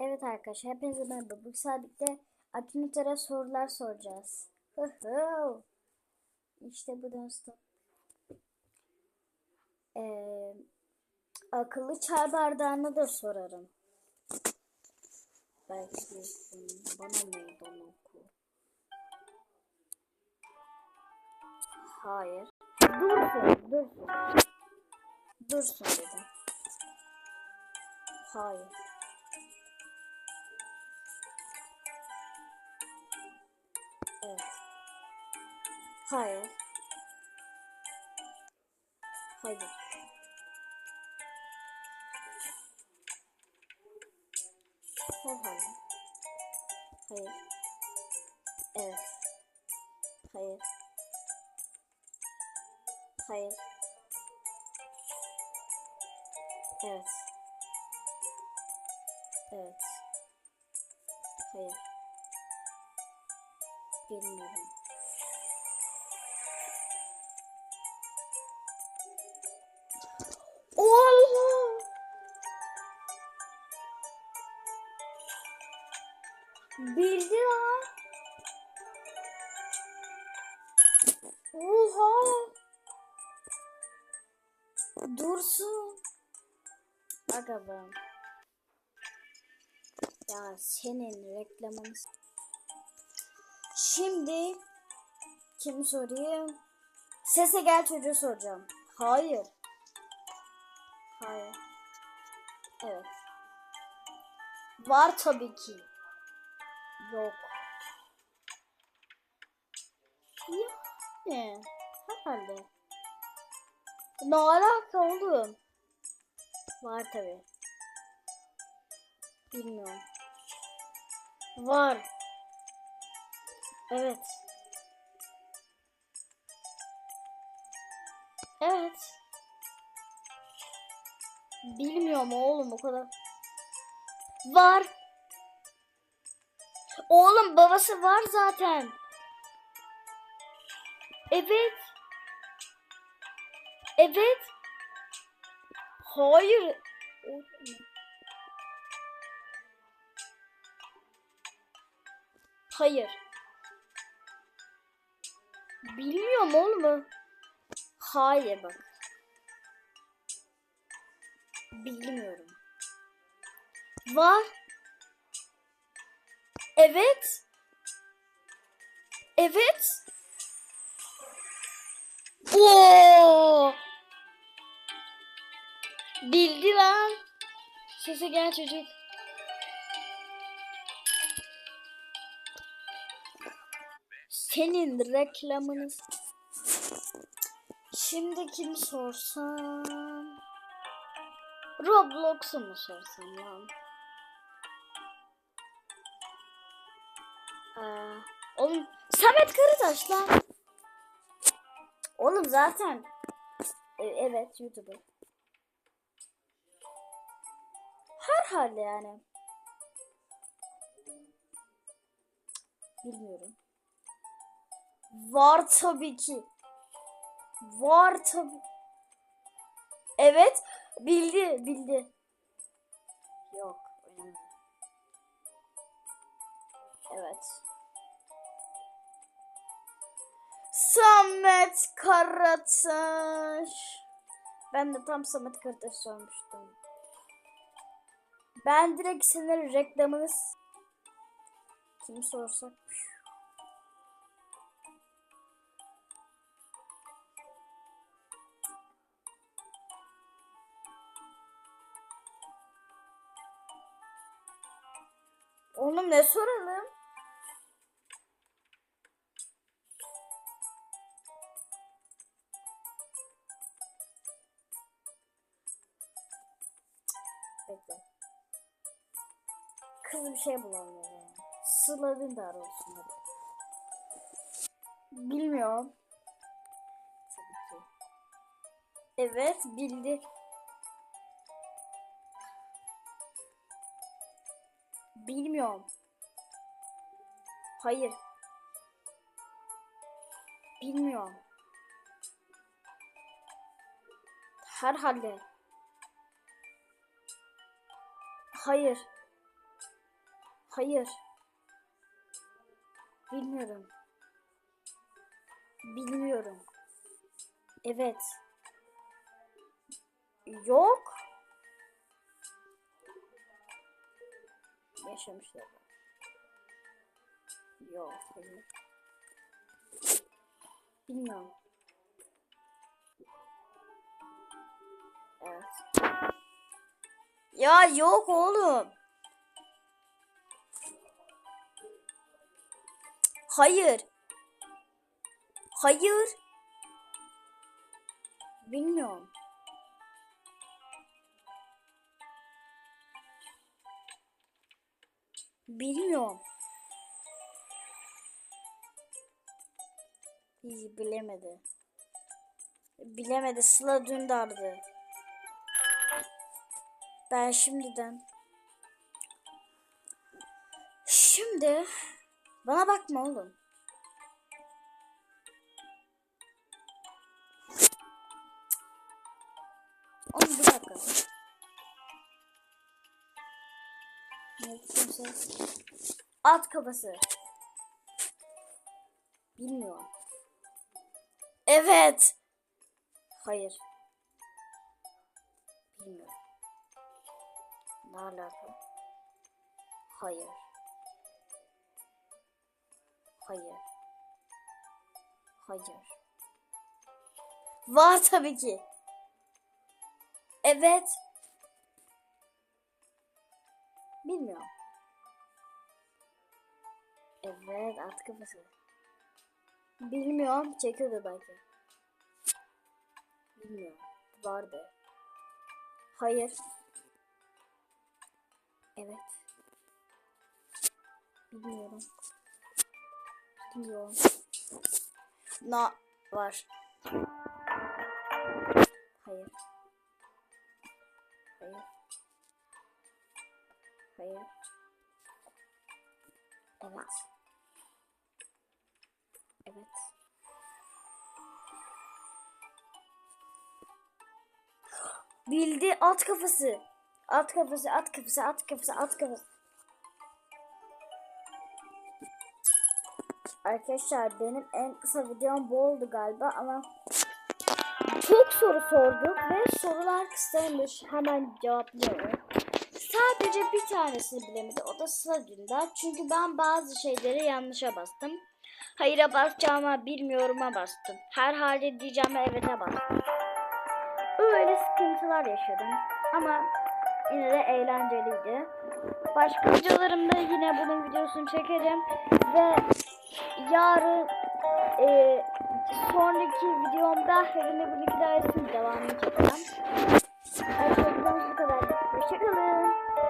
Evet arkadaşlar hepinize merhaba. Bu sabit'te Akinator'a sorular soracağız. İşte bu dostum. Ee, akıllı çay bardağını da sorarım. Belki hmm, bana meydan oku. Hayır. Dursun, dursun. Dursun dedim. Hayır. Evet. Hayır. Hayır. Hayır. Hayır. Evet. Hayır. Hayır. Evet. Evet. Hayır. Bilmiyorum. Oha! Bildi lan. Oha! Dursun. Aga be. Ya senin reklamını... Şimdi kim sorayım? Sese gel çocuğu soracağım. Hayır. Hayır. Evet. Var tabii ki. Yok. Yani. Herhalde. Ne alaka oğlum? Var tabii. Bilmiyorum. Var. Evet. Evet. Bilmiyorum oğlum o kadar. Var. Oğlum babası var zaten. Evet. Evet. Hayır. Hayır. Bilmiyorum oğlum. Hayır bak. Bilmiyorum. Var. Evet. Evet. Oo! Bildi lan. Sese gel çocuk. Senin reklamını Şimdi kim sorsam? Roblox'u mu sorsam lan? Aa, oğlum Samet Karataş lan. Oğlum zaten e, evet YouTuber. Herhalde yani. Bilmiyorum. Var tabii ki. Var tabii. Evet. Bildi. Bildi. Yok. Evet. Samet Karataş. Ben de tam Samet Karataş sormuştum. Ben direkt senin reklamını s- kim sorsak Oğlum ne soralım? Bekle. Kız bir şey bulalım zaman. Sıla Dündar olsun hadi. Bilmiyorum. Evet bildi. Bilmiyorum. Hayır. Bilmiyorum. Herhalde. Hayır. Hayır. Bilmiyorum. Bilmiyorum. Evet. Yok. Yaşamışlar. Yok. Bilmiyorum. Evet. Ya yok oğlum. Hayır. Hayır. Bilmiyorum. Bilmiyorum. Hiç bilemedi. Bilemedi. Sıla Dündar'dı. Ben şimdiden. Şimdi bana bakma oğlum. Oğlum At kafası. Bilmiyorum. Evet. Hayır. Bilmiyorum. Ne alaka? Hayır. Hayır. Hayır. Var tabii ki. Evet. Bilmiyorum. Evet at kafası. Bilmiyorum. Çekiyordu belki. Bilmiyorum. Vardı. Hayır. Evet. Bilmiyorum. Bilmiyorum. Na var. Hayır. Hayır. Hayır. Evet. Evet. Bildi at kafası. At kafası, at kafası, at kafası, at kafası. Arkadaşlar benim en kısa videom bu oldu galiba ama çok soru sorduk ve sorular kısaymış. Hemen cevaplıyorum. Sadece bir tanesini bilemedi. O da Sıla. Çünkü ben bazı şeyleri yanlışa bastım. Hayır'a basacağıma bilmiyorum'a bastım. Her halde diyeceğime evet'e bastım. Öyle sıkıntılar yaşadım. Ama yine de eğlenceliydi. Başka videolarımda yine bunun videosunu çekerim. Ve yarın e, sonraki videomda Harry Birlikte Dairesi'nin devamını çekeceğim. Hoşçakalın.